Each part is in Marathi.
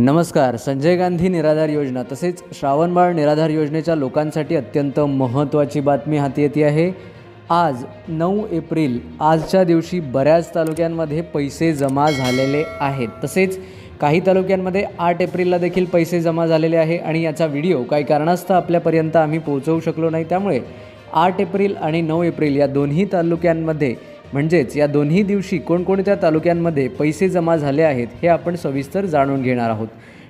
नमस्कार संजय गांधी निराधार योजना तसेच श्रावणबाळ निराधार योजनेच्या लोकांसाठी अत्यंत महत्त्वाची बातमी हाती येते आहे. आज नऊ एप्रिल आजच्या दिवशी बऱ्याच तालुक्यांमध्ये पैसे जमा झालेले आहेत. तसेच काही तालुक्यांमध्ये आठ एप्रिलला देखील पैसे जमा झालेले आहे आणि याचा व्हिडिओ काही कारणास्तव आपल्यापर्यंत आम्ही पोहोचवू शकलो नाही. त्यामुळे आठ एप्रिल आणि नऊ एप्रिल या दोन्ही तालुक्यांमध्ये म्हणजेच या दोन्ही दिवशी कोणकोणत्या तालुक्यांमध्ये पैसे जमा झाले आहेत हे आपण सविस्तर जाणून घेणार आहोत.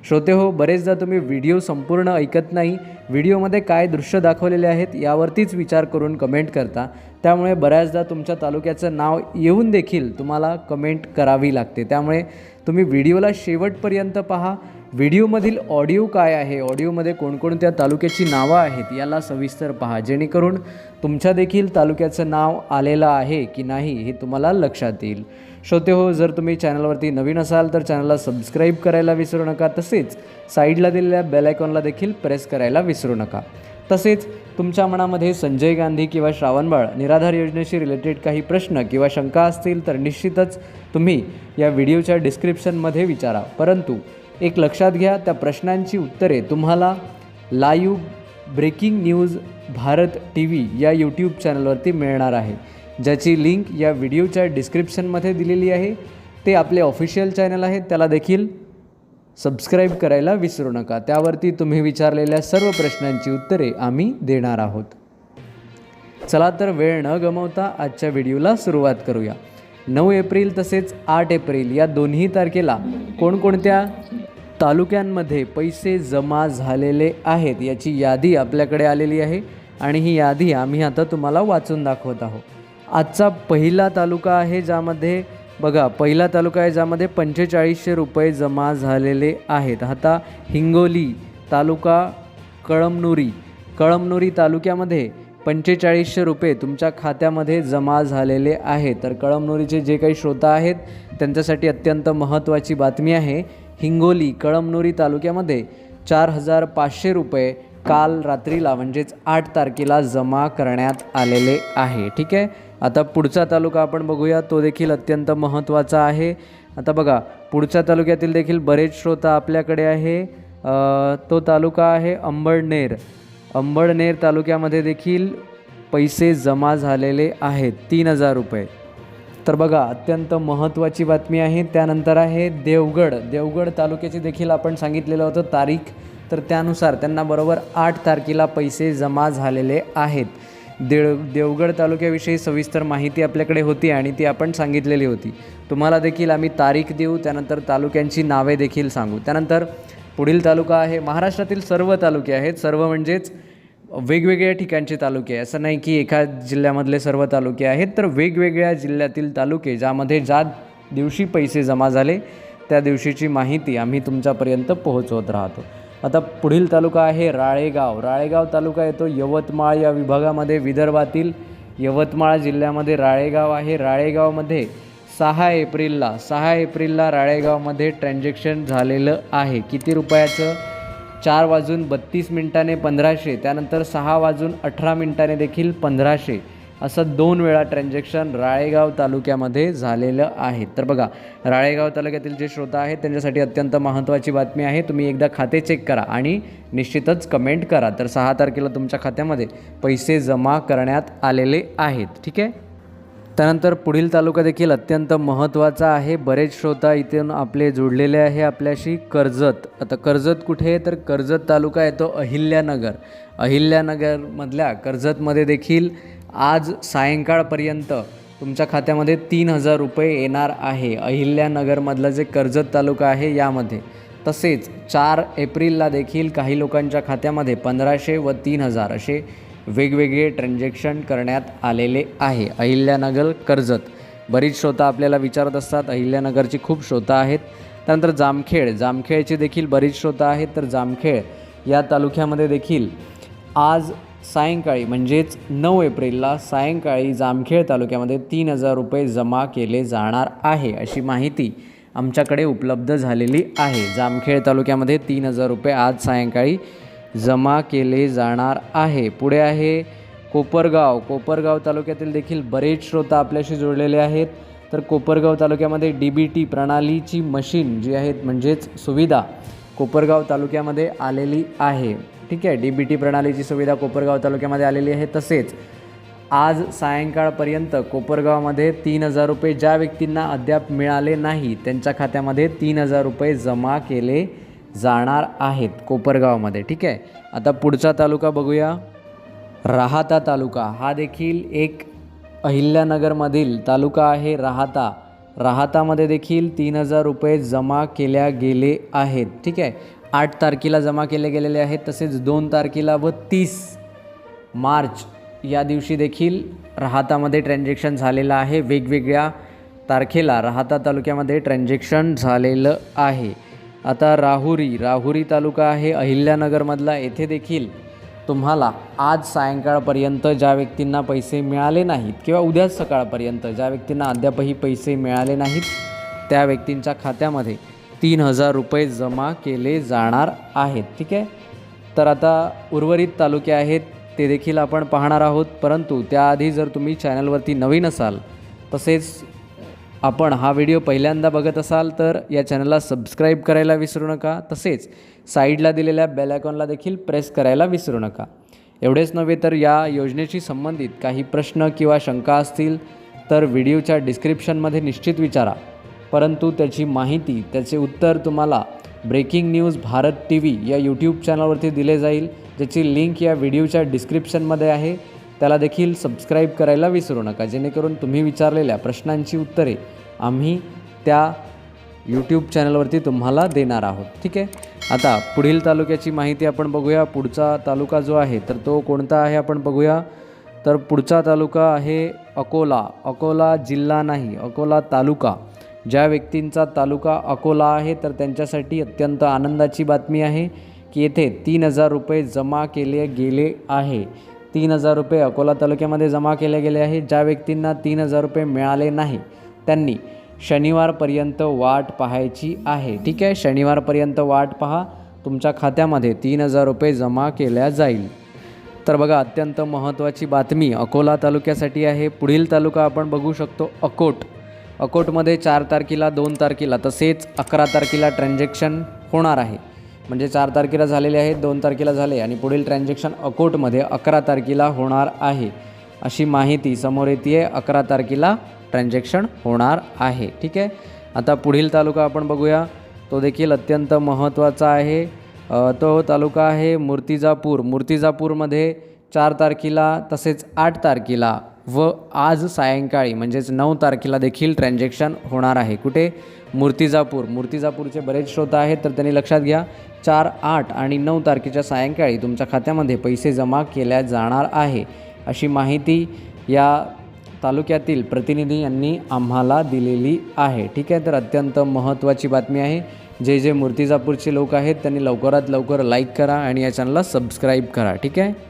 श्रोते हो बरेचदा तुम्ही व्हिडिओ संपूर्ण ऐकत नाही व्हिडिओमध्ये काय दृश्य दाखवलेले आहेत यावरतीच विचार करून कमेंट करता. त्यामुळे बऱ्याचदा तुमच्या तालुक्याचं नाव येऊन देखील तुम्हाला कमेंट करावी लागते. त्यामुळे तुम्ही व्हिडिओला शेवटपर्यंत पहा व्हिडिओमधील ऑडिओ काय आहे? ऑडिओमध्ये कोणकोणत्या तालुक्याची नावं आहेत याला सविस्तर पहा. जेणेकरून तुमच्या देखील तालुक्याचं नाव आलेलं आहे की नाही हे तुम्हाला लक्षात येईल. श्रोते हो जर तुम्ही चॅनलवरती नवीन असाल तर चॅनलला सबस्क्राईब करायला विसरू नका. तसेच साईडला दिलेल्या बेलायकॉनला देखील प्रेस करायला विसरू नका. तसेच तुमच्या मनामध्ये संजय गांधी किंवा श्रावणबाळ निराधार योजनेशी रिलेटेड काही प्रश्न किंवा शंका असतील तर निश्चितच तुम्ही या व्हिडिओच्या डिस्क्रिप्शनमध्ये विचारा. परंतु एक लक्षात घ्या त्या प्रश्नांची उत्तरे तुम्हाला live breaking news Bharat T V या यूट्यूब चॅनलवरती मिळणार आहे. ज्याची लिंक या व्हिडिओच्या डिस्क्रिप्शनमध्ये दिलेली आहे. ते आपले ऑफिशियल चॅनल आहे त्याला देखील सबस्क्राईब करायला विसरू नका. त्यावरती तुम्ही विचारलेल्या सर्व प्रश्नांची उत्तरे आम्ही देणार आहोत. चला तर वेळ न गमवता आजच्या व्हिडिओला सुरुवात करूया. नऊ एप्रिल तसेच आठ एप्रिल या दोन्ही तारखेला कोणकोणत्या तालुक्यांमध्ये पैसे जमा झालेले आहेत याची यादी आपल्याकडे आलेली आहे आणि ही यादी आम्ही आता तुम्हाला वाचून दाखवत आहोत. आजचा पहिला तालुका आहे ज्यामध्ये बघा पहिला तालुका आहे ज्यामध्ये पंचेचाळीसशे रुपये जमा झालेले आहेत. आता हिंगोली तालुका कळमनुरी कळमनुरी तालुक्यामध्ये पंचेचाळीसशे रुपये तुमच्या खात्यामध्ये जमा झालेले आहेत. तर कळमनुरीचे जे काही श्रोता आहेत त्यांच्यासाठी अत्यंत महत्त्वाची बातमी आहे. हिंगोली कळमनुरी तालुक्यामध्ये चार हजार पाचशे रुपये काल रात्रीला म्हणजेच आठ तारखेला जमा करण्यात आलेले आहे. ठीक आहे? आता पुढचा तालुका आपण बघूया. तो देखील अत्यंत महत्त्वाचा आहे. आता बघा पुढच्या तालुक्यातील देखील बरेच श्रोता आपल्याकडे आहे. तो तालुका आहे अंबडनेर. अंबडनेर तालुक्यामध्ये देखील पैसे जमा झालेले आहेत. तीन हजार रुपये. तर बघा अत्यंत महत्त्वाची बातमी आहे. त्यानंतर आहे देवगड. देवगड तालुक्याची देखील आपण सांगितलेलं होतं तारीख तर त्यानुसार त्यांना बरोबर आठ तारखेला पैसे जमा झालेले आहेत. देव देवगड तालुक्याविषयी सविस्तर माहिती आपल्याकडे होती आणि ती आपण सांगितलेली होती. तुम्हाला देखील आम्ही तारीख देऊ त्यानंतर तालुक्यांची नावे देखील सांगू. त्यानंतर पुढील तालुका आहे महाराष्ट्रातील सर्व तालुके आहेत. सर्व म्हणजेच वेगवेगळ्या ठिकाणचे तालुके असं नाही की एका जिल्ह्यामधले सर्व तालुके आहेत तर वेगवेगळ्या जिल्ह्यातील तालुके ज्यामध्ये ज्या दिवशी पैसे जमा झाले त्या दिवशीची माहिती आम्ही तुमच्यापर्यंत पोहोचवत राहतो. आता पुढील तालुका आहे राळेगाव. राळेगाव तालुका येतो यवतमाळ या विभागामध्ये विदर्भातील यवतमाळ जिल्ह्यामध्ये राळेगाव आहे. राळेगावमध्ये सहा एप्रिलला सहा एप्रिलला राळेगावमध्ये ट्रान्झॅक्शन झालेलं आहे. किती रुपयाचं? चार वाजून बत्तीस मिनिटाने पंधराशे त्यानंतर सहा वाजून अठरा मिनिटाने देखील पंधराशे. असं दोन वेळा ट्रान्झॅक्शन राळेगाव तालुक्यामध्ये झालेलं आहे. तर बघा राळेगाव तालुक्यातील जे श्रोता आहेत त्यांच्यासाठी अत्यंत महत्त्वाची बातमी आहे. तुम्ही एकदा खाते चेक करा आणि निश्चितच कमेंट करा. तर सहा तारखेला तुमच्या खात्यामध्ये पैसे जमा करण्यात आलेले आहेत. ठीक आहे? त्यानंतर पुढील तालुका देखील अत्यंत महत्त्वाचा आहे. बरेच श्रोता इथून आपले जोडलेले आहे आपल्याशी कर्जत. आता कर्जत कुठे आहे? तर कर्जत तालुका येतो अहिल्यानगर. अहिल्यानगरमधल्या कर्जतमध्ये देखील आज सायंकाळपर्यंत तुमच्या खात्यामध्ये तीन हजार रुपये येणार आहे. अहिल्यानगरमधलं जे कर्जत तालुका आहे यामध्ये. तसेच चार एप्रिलला देखील काही लोकांच्या खात्यामध्ये पंधराशे व तीन हजार असे वेगवेगळे ट्रान्झॅक्शन करण्यात आलेले आहे. अहिल्यानगर कर्जत. बरीच श्रोता आपल्याला विचारत असतात अहिल्यानगरची खूप श्रोता आहेत. त्यानंतर जामखेड. जामखेडची देखील बरीच श्रोता आहेत. तर जामखेड या तालुक्यामध्ये देखील आज सायंकाळी म्हणजेच नऊ एप्रिलला सायंकाळी जामखेड तालुक्यामध्ये तीन हजार रुपये जमा केले जाणार आहे अशी माहिती आमच्याकडे उपलब्ध झालेली आहे. जामखेड तालुक्यामध्ये तीन हजार रुपये आज सायंकाळी जमा केले जाणार आहे. पुढे आहे कोपरगाव. कोपरगाव तालुक्यातील देखील बरेच श्रोता आपल्याशी जोडलेले आहेत. तर कोपरगाव तालुक्यामध्ये डी बी टी प्रणालीची मशीन जी आहेत म्हणजेच सुविधा कोपरगाव तालुक्यामध्ये आलेली आहे. ठीक आहे डी बी टी प्रणालीची सुविधा कोपरगाव तालुक्यामध्ये आलेली आहे. तसेच आज सायंकाळपर्यंत कोपरगावमध्ये तीन हजार रुपये ज्या व्यक्तींना अद्याप मिळाले नाही त्यांच्या खात्यामध्ये तीन हजार रुपये जमा केले जाणार आहेत कोपरगावमध्ये. ठीक आहे? आता पुढचा तालुका बघूया. राहाता तालुका. हा देखील एक अहिल्यानगरमधील तालुका आहे राहाता. राहातामध्ये देखील तीन हजार रुपये जमा केल्या गेले आहेत. ठीक आहे? आठ तारखेला जमा केले गेलेले आहेत. तसेच दोन तारखेला व तीस मार्च या दिवशी देखील राहातामध्ये ट्रान्झॅक्शन झालेलं आहे. वेगवेगळ्या तारखेला राहाता तालुक्यामध्ये ट्रान्झॅक्शन झालेलं आहे. आता राहुरी राहुरी तालुका आहे अहिल्यानगरमधला. येथे देखील तुम्हाला आज सायंकाळपर्यंत ज्या व्यक्तींना पैसे मिळाले नाहीत किंवा उद्याच सकाळपर्यंत ज्या व्यक्तींना अद्यापही पैसे मिळाले नाहीत त्या व्यक्तींच्या खात्यामध्ये तीन हजार रुपये जमा केले जाणार आहेत. ठीक आहे? तर आता उर्वरित तालुके आहेत ते देखील आपण पाहणार आहोत. परंतु त्याआधी जर तुम्ही चॅनलवरती नवीन असाल तसेच आपण हा व्हिडिओ पहिल्यांदा बघत असाल तर या चॅनलला सबस्क्राईब करायला विसरू नका. तसेच साईडला दिलेल्या बेल आयकॉनला देखील प्रेस करायला विसरू नका. एवढेच नव्हे तर या योजनेशी संबंधित काही प्रश्न किंवा शंका असतील तर व्हिडिओच्या डिस्क्रिप्शनमध्ये निश्चित विचारा. परंतु त्याची माहिती त्याचे उत्तर तुम्हाला breaking news Bharat T V या यूट्यूब चॅनलवरती दिले जाईल ज्याची लिंक या व्हिडिओच्या डिस्क्रिप्शनमध्ये आहे. त्याला देखील सबस्क्राईब करायला विसरू नका. जेणेकरून तुम्ही विचारलेल्या प्रश्नांची उत्तरे आम्ही त्या यूट्यूब चॅनलवरती तुम्हाला देणार आहोत. ठीक आहे? आता पुढील तालुक्याची माहिती आपण बघूया. पुढचा तालुका जो आहे तर तो कोणता आहे आपण बघूया. तर पुढचा तालुका आहे अकोला. अकोला जिल्हा नाही अकोला तालुका. ज्या व्यक्तींचा तालुका अकोला आहे तर त्यांच्यासाठी अत्यंत आनंदाची बातमी आहे की येथे तीन हजार रुपये जमा केले गेले आहे. तीन हजार रुपये अकोला तालुक्यामध्ये जमा केले गेले आहे ज्या व्यक्तींना तीन हजार रुपये मिळाले नाही त्यांनी शनिवारपर्यंत वाट पाहायची आहे. ठीक आहे शनिवारपर्यंत वाट पहा. तुमच्या खात्यामध्ये तीन हजार रुपये जमा केल्या जाईल. तर बघा अत्यंत महत्त्वाची बातमी अकोला तालुक्यासाठी आहे. पुढील तालुका आपण बघू शकतो अकोट. अकोटमध्ये चार तारखेला दोन तारखेला तसेच अकरा तारखेला ट्रान्झॅक्शन होणार आहे. म्हणजे चार तारखेला झालेले आहेत दोन तारखेला झाले आणि पुढील ट्रान्झॅक्शन अकोटमध्ये अकरा तारखेला होणार आहे. अशी माहिती समोर येते आहे अकरा तारखेला ट्रान्झॅक्शन होणार आहे. ठीक आहे? आता पुढील तालुका आपण बघूया. तो देखील अत्यंत महत्त्वाचा आहे. तो तालुका आहे मूर्तिजापूर. मूर्तिजापूरमध्ये चार तारखेला तसेच आठ तारखेला व आज सायंकाळी म्हणजेच नऊ तारखेला देखील ट्रान्झॅक्शन होणार आहे. कुठे? मूर्तिजापूर. मूर्तिजापूरचे बरेच श्रोता आहेत तर त्यांनी लक्षात घ्या चार आठ आणि नऊ तारखेच्या सायंकाळी तुमच्या खात्यामध्ये पैसे जमा केल्या जाणार आहे. अशी माहिती या तालुक्यातील प्रतिनिधी यांनी आम्हाला दिलेली आहे. ठीक आहे तर अत्यंत महत्त्वाची बातमी आहे. जे जे मूर्तिजापूरचे लोक आहेत त्यांनी लवकरात लवकर लाईक करा आणि या चॅनलला सबस्क्राईब करा. ठीक आहे?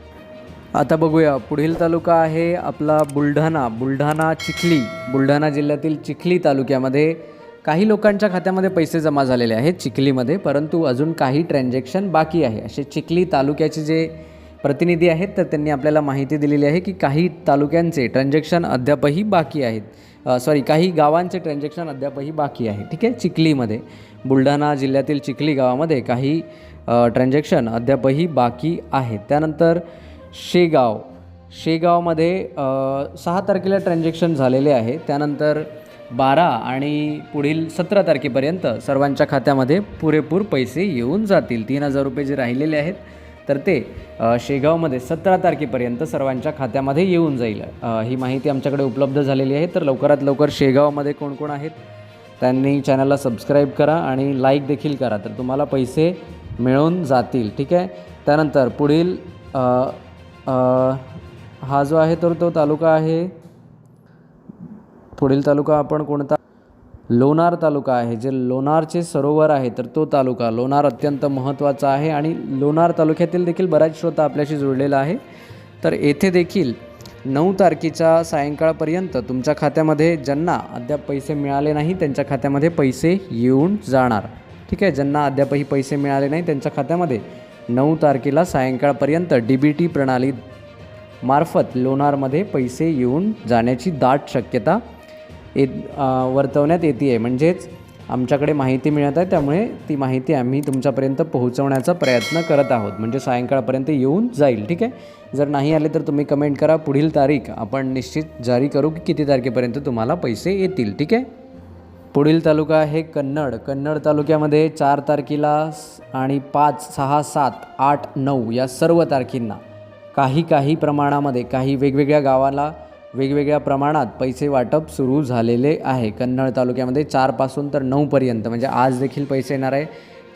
आता बघूया पुढील तालुका आहे आपला बुलढाणा. बुलढाणा चिखली. बुलढाणा जिल्ह्यातील चिखली तालुक्यामध्ये काही लोकांच्या खात्यामध्ये पैसे जमा झालेले आहेत चिखलीमध्ये परंतु अजून काही ट्रान्झॅक्शन बाकी आहे. असे चिखली तालुक्याचे जे प्रतिनिधी आहेत तर त्यांनी आपल्याला माहिती दिलेली आहे की काही तालुक्यांचे ट्रान्झॅक्शन अद्यापही बाकी आहेत. सॉरी काही गावांचे ट्रान्झॅक्शन अद्यापही बाकी आहे. ठीक आहे? चिखलीमध्ये बुलढाणा जिल्ह्यातील चिखली गावामध्ये काही ट्रान्झॅक्शन अद्यापही बाकी आहेत त्यानंतर शेगाव. शेगावमध्ये सहा तारखेला ट्रान्झॅक्शन झालेले आहे. त्यानंतर बारा आणि पुढील सतरा तारखेपर्यंत सर्वांच्या खात्यामध्ये पुरेपूर पैसे येऊन जातील. तीन हजार रुपये जे राहिलेले आहेत तर ते शेगावमध्ये सतरा तारखेपर्यंत सर्वांच्या खात्यामध्ये येऊन जाईल. ही माहिती आमच्याकडे उपलब्ध झालेली आहे. तर लवकरात लवकर शेगावमध्ये कोण कोण आहेत त्यांनी चॅनलला सबस्क्राईब करा आणि लाईक देखील करा. तर तुम्हाला पैसे मिळून जातील. ठीक आहे? त्यानंतर पुढील हा जो आहे तर तो तालुका आहे. पुढील तालुका आपण कोणता? लोणार तालुका आहे. जे लोणारचे सरोवर आहे तर तो तालुका लोणार अत्यंत महत्त्वाचा आहे आणि लोणार तालुक्यातील देखील बऱ्याच श्रोता आपल्याशी जोडलेला आहे. तर येथे देखील नऊ तारखेच्या सायंकाळपर्यंत तुमच्या खात्यामध्ये ज्यांना अद्याप पैसे मिळाले नाही त्यांच्या खात्यामध्ये पैसे येऊन जाणार. ठीक आहे? ज्यांना अद्यापही पैसे मिळाले नाही त्यांच्या खात्यामध्ये नऊ तारखेला सायंकाळपर्यंत डी बी टी प्रणाली मार्फत लोणारमध्ये पैसे येऊन जाण्याची दाट शक्यता येत वर्तवण्यात येते आहे म्हणजेच आमच्याकडे माहिती मिळत आहे त्यामुळे ती माहिती आम्ही तुमच्यापर्यंत पोहोचवण्याचा प्रयत्न करत आहोत. म्हणजे सायंकाळपर्यंत येऊन जाईल ठीक आहे? जर नाही आले तर तुम्ही कमेंट करा. पुढील तारीख आपण निश्चित जारी करू की किती तारखेपर्यंत तुम्हाला पैसे येतील ठीक आहे? पुढील तालुका आहे कन्नड. कन्नड तालुक्यामध्ये चार तारखेला आणि पाच सहा सात आठ नऊ या सर्व तारखेंना काही काही प्रमाणामध्ये काही वेगवेगळ्या गावाला वेगवेगळ्या प्रमाणात पैसे वाटप सुरू झालेले आहे. कन्नड तालुक्यामध्ये चारपासून तर नऊपर्यंत म्हणजे आज देखील पैसे येणार आहे.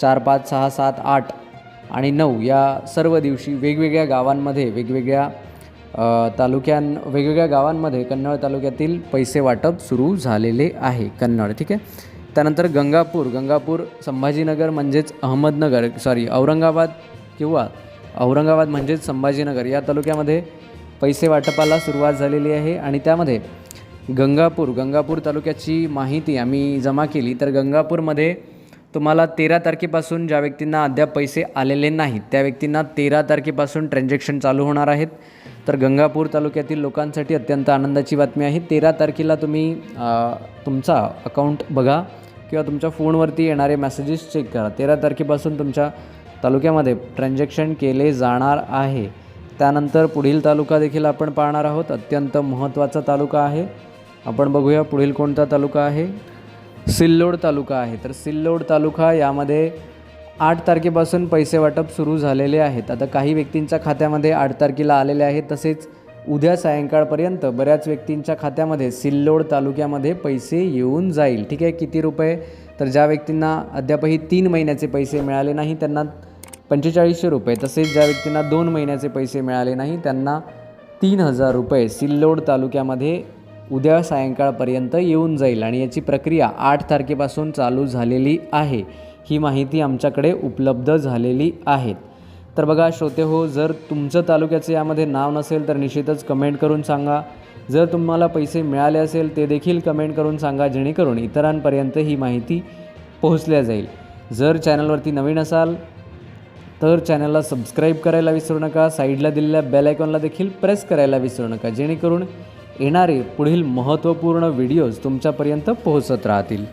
चार पाच सहा सात आठ आणि नऊ या सर्व दिवशी वेगवेगळ्या गावांमध्ये वेगवेगळ्या तालुक्यां वेगवेगळ्या गावांमध्ये कन्नड तालुक्यातील पैसे वाटप सुरू झालेले आहे कन्नड ठीक आहे? त्यानंतर गंगापूर गंगापूर संभाजीनगर म्हणजेच अहमदनगर सॉरी औरंगाबाद किंवा औरंगाबाद म्हणजेच संभाजीनगर या तालुक्यामध्ये पैसे वाटपाला सुरुवात झालेली आहे आणि त्यामध्ये गंगापूर गंगापूर तालुक्याची माहिती आम्ही जमा केली. तर गंगापूरमध्ये तुम्हाला तेरा तारखेपासून ज्या व्यक्तींना अद्याप पैसे आलेले नाहीत त्या व्यक्तींना तेरा तारखेपासून ट्रान्झॅक्शन चालू होणार आहेत. तर गंगापूर तालुक्यातील लोकांसाठी अत्यंत आनंदाची बातमी आहे. तेरा तारखेला तुम्ही तुमचा अकाउंट बघा किंवा तुमच्या फोनवरती येणारे मेसेजेस चेक करा. तेरा तारखेपासून तुमच्या तालुक्यामध्ये ट्रान्झॅक्शन केले जाणार आहे. त्यानंतर पुढील तालुका देखील आपण पाहणार आहोत. अत्यंत महत्त्वाचा तालुका आहे. आपण बघूया पुढील कोणता तालुका आहे. सिल्लोड तालुका आहे. तर सिल्लोड तालुका यामध्ये आठ तारखेपासून पैसे वाटप सुरू झालेले आहेत. आता काही व्यक्तींच्या खात्यामध्ये आठ तारखेला आलेले आहेत. तसेच उद्या सायंकाळपर्यंत बऱ्याच व्यक्तींच्या खात्यामध्ये सिल्लोड तालुक्यामध्ये पैसे येऊन जाईल. ठीक आहे? किती रुपये? तर ज्या व्यक्तींना अद्यापही तीन महिन्याचे पैसे मिळाले नाही त्यांना पंचेचाळीसशे रुपये. तसेच ज्या व्यक्तींना दोन महिन्याचे पैसे मिळाले नाही त्यांना तीन हजार रुपये सिल्लोड तालुक्यामध्ये उद्या सायंकाळपर्यंत येऊन जाईल. आणि याची प्रक्रिया आठ तारखेपासून चालू झालेली आहे. ही माहिती आमच्याकडे उपलब्ध झालेली आहेत तर बघा श्रोते हो जर तुमचं तालुक्याचं यामध्ये नाव नसेल तर निश्चितच कमेंट करून सांगा. जर तुम्हाला पैसे मिळाले असेल ते देखील कमेंट करून सांगा जेणेकरून इतरांपर्यंत ही माहिती पोहोचल्या जाईल. जर चॅनलवरती नवीन असाल तर चॅनलला सबस्क्राईब करायला विसरू नका. साईडला दिलेल्या बेल आयकॉनला देखील प्रेस करायला विसरू नका जेणेकरून येणारे पुढील महत्त्वपूर्ण व्हिडिओज तुमच्यापर्यंत पोहोचत राहतील.